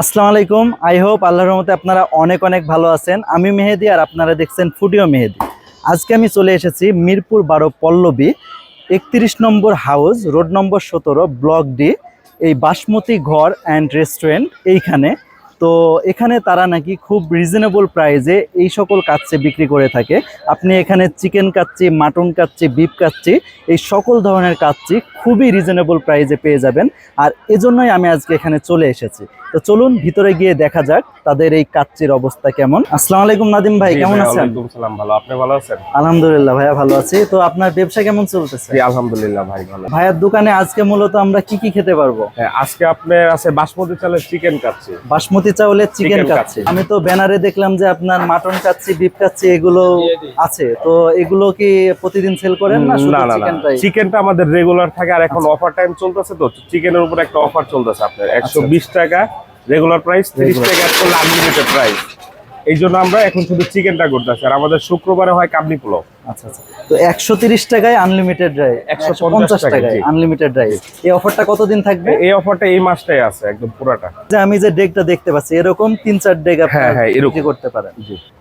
আসসালামু আলাইকুম। I hope আল্লাহর রহমতে আপনারা অনেক অনেক ভালো আছেন। আমি মেহেদি আর আপনারা দেখছেন ফুডিও মেহেদি। আজকে আমি চলে এসেছি মিরপুর বারো পল্লবী, একত্রিশ নম্বর হাউস, রোড নম্বর সতেরো, ব্লক ডি, এই বাসমতি ঘর অ্যান্ড রেস্টুরেন্ট এইখানে। তো এখানে তারা নাকি খুব রিজনেবল প্রাইসে এই সকল কাচ্চি বিক্রি করে থাকে। আপনি এখানে chicken kacchi mutton kacchi beef kacchi এই সকল ধরনের কাচ্চি খুবই রিজনেবল প্রাইসে পেয়ে যাবেন। আর এজন্যই আমি আজকে এখানে চলে এসেছি। তো চলুন ভিতরে গিয়ে দেখা যাক তাদের এই কাচ্চির অবস্থা কেমন। আসসালামু আলাইকুম নাদিম ভাই কেমন আছেন? সালাম ভালো। আপনি ভালো আছেন? আলহামদুলিল্লাহ ভাইয়া ভালো আছি। তো আপনার ব্যবসা কেমন চলতেছে? আলহামদুলিল্লাহ ভাই ভালো। ভাইয়ার দোকানে আজকে মূলত আমরা কি কি খেতে পারব? হ্যাঁ, আজকে আপনার আছে বাসমতি চালের চিকেন কাচ্ছি বাসমতি চাউলের চিকেন কাচ্চি। আমি তো ব্যানারে দেখলাম যে আপনার মাটন কাচ্ছি বিফ কাচ্ছি এগুলো আছে। তো এগুলো কি প্রতিদিন সেল করেন না শুধু চিকেনটাই চিকেনটা আমাদের রেগুলার থাকে আর এখন অফার টাইম চলতেছে তো চিকেনের উপর একটা অফার চলতেছে আপনার। একশো বিশ টাকা রেগুলার প্রাইস তিরিশ Regular. টাকা অ্যাড করলে আনলিমিটেড প্রাইস এই জন্য আমরা এখন শুধু চিকেনটা করতেছি। আর আমাদের শুক্রবারে হয় কাবলি পোলাও। আচ্ছা আচ্ছা। তো একশো তিরিশ টাকায় আনলিমিটেড রাইস একশো পঞ্চাশ টাকায় আনলিমিটেড রাইস এই অফারটা কতদিন থাকবে? এই অফারটা এই মাসটাই আছে একদম পুরাটা। যে আমি যে ডেকটা দেখতে পাচ্ছি এরকম তিন চার ডেক হ্যাঁ, হ্যাঁ, এরকম। করতে পারেন।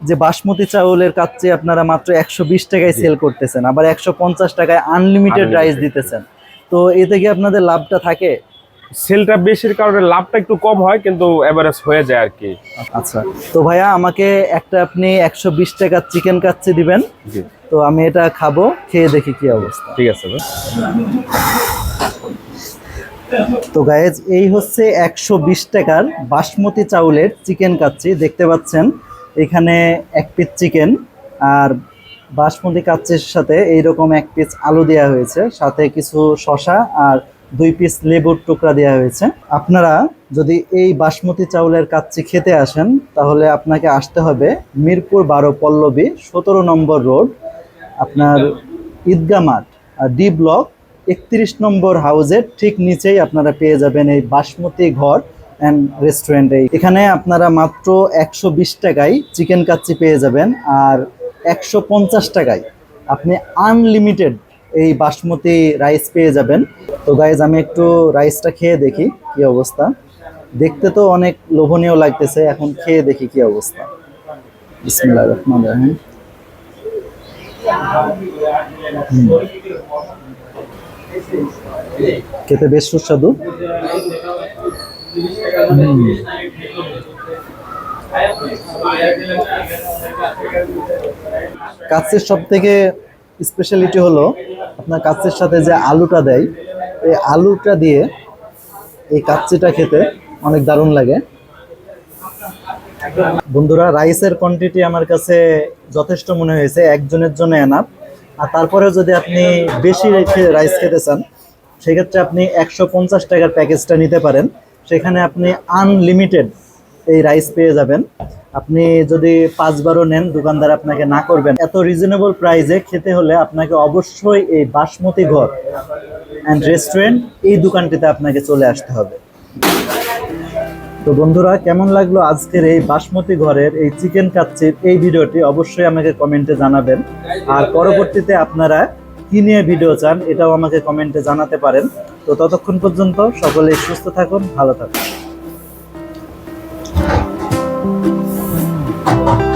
যে বাসমতি চাউলের কাচ্চি আপনারা মাত্র একশো বিশ টাকায় সেল করতেছেন আবার একশো পঞ্চাশ টাকায় আনলিমিটেড রাইস দিতেছেন। তো এতে কি আপনাদের লাভটা থাকে? সেলটা বেশির কারণে লাভটা একটু কম হয় কিন্তু এভারেজ হয়ে যায় আর কি। আচ্ছা তো ভাইয়া আমাকে একটা আপনি একশো বিশ টাকার চিকেন কাচ্চি দিবেন। জি। তো আমি এটা খাব খেয়ে দেখি কি অবস্থা। ঠিক আছে ভাই। তো গায়েজ এই হচ্ছে একশো বিশ টাকার বাসমতি চাউলের চিকেন কাচ্চি দেখতে পাচ্ছেন। এখানে এক পিস চিকেন আর বাসমতি কাচ্চির সাথে এইরকম এক পিস আলু দেওয়া হয়েছে সাথে কিছু শশা আর দুই পিস লেবুর টুকরা দেওয়া হয়েছে। আপনারা যদি এই বাসমতি চাউলের কাচ্চি খেতে আসেন, তাহলে আপনাকে আসতে হবে মিরপুর বারো পল্লবী, সতেরো নম্বর রোড, আপনার ঈদগা মাঠ, আর ডি ব্লক একত্রিশ নম্বর হাউজের ঠিক নিচেই আপনারা পেয়ে যাবেন এই বাসমতি ঘর অ্যান্ড রেস্টুরেন্টে এখানে আপনারা মাত্র একশো বিশ টাকায় চিকেন কাচ্চি পেয়ে যাবেন, আর একশো পঞ্চাশ টাকায় আপনি আনলিমিটেড এই বাসমতি রাইস পেয়ে যাবেন। তো গাইজ আমি একটু রাইসটা খেয়ে দেখি কি অবস্থা। দেখতে তো অনেক লোভনীয় লাগতেছে, এখন খেয়ে দেখি কি অবস্থা। খেতে বেশ সুস্বাদু। কাচ্চির সব থেকে স্পেশালিটি হলো আপনার কাচ্চির সাথে যে আলুটা দেয়, এই আলুটা দিয়ে এই কাচ্চিটা খেতে অনেক দারুণ লাগে। বন্ধুরা রাইসের কোয়ান্টিটি আমার কাছে যথেষ্ট মনে হয়েছে, একজনের জন্য এনাফ আর তারপরেও যদি আপনি বেশি রাইস খেতে চান, সেক্ষেত্রে আপনি একশো পঞ্চাশ টাকার প্যাকেজটা নিতে পারেন। সেখানে আপনি আনলিমিটেড এই রাইস পেয়ে যাবেন। আপনি যদি পাঁচ পাঁচবারও নেন, দোকানদার আপনাকে না করবেন। এত রিজনেবল প্রাইসে খেতে হলে আপনাকে অবশ্যই এই বাসমতি ঘর অ্যান্ড রেস্টুরেন্ট এই দোকানটিতে আপনাকে চলে আসতে হবে। তো বন্ধুরা, কেমন লাগল আজকের এই বাসমতি ঘরের এই চিকেন কাচ্চির এই ভিডিওটি অবশ্যই আমাকে কমেন্টে জানাবেন। আর পরবর্তীতে আপনারা কি নিয়ে ভিডিও চান, এটাও আমাকে কমেন্টে জানাতে পারেন। তো ততক্ষণ পর্যন্ত সকলেই সুস্থ থাকুন, ভালো থাকুন। Thank you.